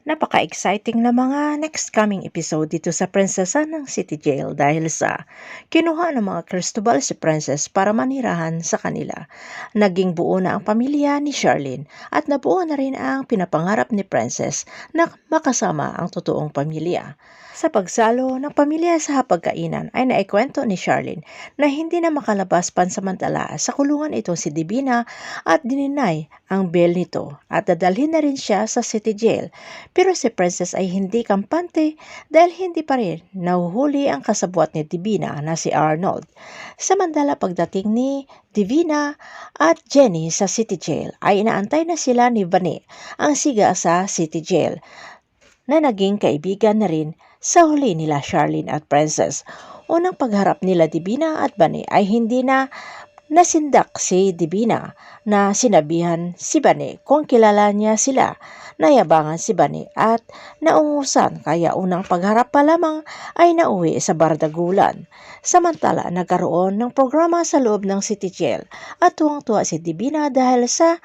Napaka-exciting na mga next coming episode dito sa Prinsesa ng City Jail dahil sa kinuha ng mga Cristobal si Princess para manirahan sa kanila. Naging buo na ang pamilya ni Charlene at nabuo na rin ang pinapangarap ni Princess na makasama ang totoong pamilya. Sa pagsalo ng pamilya sa hapagkainan ay naikwento ni Charlene na hindi na makalabas pansamantala sa kulungan itong si Divina at dininay ang bail nito at dadalhin na rin siya sa city jail. Pero si Princess ay hindi kampante dahil hindi pa rin nahuhuli ang kasabwat ni Divina na si Arnold. Samantala pagdating ni Divina at Jenny sa city jail ay inaantay na sila ni Vane ang siga sa city jail na naging kaibigan na rin sa huli nila Charlene at Princess. Unang pagharap nila Divina at Bane ay hindi na nasindak si Divina na sinabihan si Bane kung kilala niya sila. Nayabangan si Bane at naungusan kaya unang pagharap pa lamang ay nauwi sa bardagulan. Samantala nagkaroon ng programa sa loob ng City Jail at tuwang-tuwa si Divina dahil sa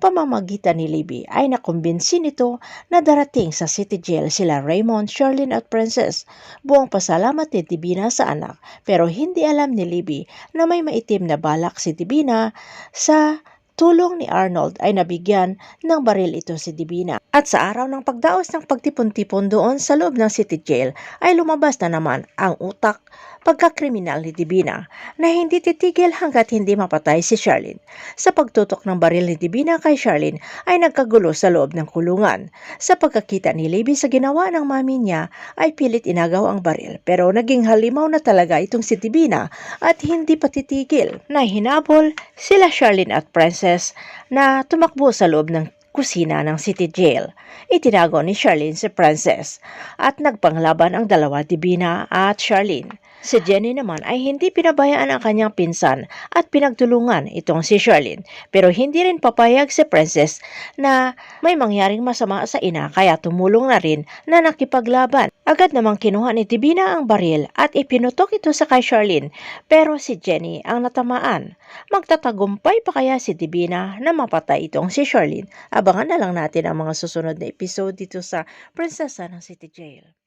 pamamagitan ni Libby ay nakumbinsi nito na darating sa City Jail sila Raymond, Charlene at Princess. Buong pasalamat ni Divina sa anak pero hindi alam ni Libby na may maitim na balak si Divina sa tulong ni Arnold ay nabigyan ng baril ito si Divina. At sa araw ng pagdaos ng pagtipon-tipon doon sa loob ng City Jail ay lumabas na naman ang utak pagkakriminal ni Divina na hindi titigil hanggat hindi mapatay si Charlene. Sa pagtutok ng baril ni Divina kay Charlene ay nagkagulo sa loob ng kulungan. Sa pagkakita ni Libby sa ginawa ng mami niya ay pilit inagaw ang baril pero naging halimaw na talaga itong si Divina at hindi patitigil na hinabol sila Charlene at Princess na tumakbo sa loob ng kusina ng City Jail. Itinago ni Charlene si Princess at nagpanglaban ang dalawa Divina at Charlene. Si Jenny naman ay hindi pinabayaan ang kanyang pinsan at pinagtulungan itong si Charlene pero hindi rin papayag si Princess na may mangyaring masama sa ina kaya tumulong na rin na nakipaglaban. Agad namang kinuha ni Divina ang baril at ipinutok ito sa kay Charlene pero si Jenny ang natamaan. Magtatagumpay pa kaya si Divina na mapatay itong si Charlene? Abangan na lang natin ang mga susunod na episode dito sa Prinsesa ng City Jail.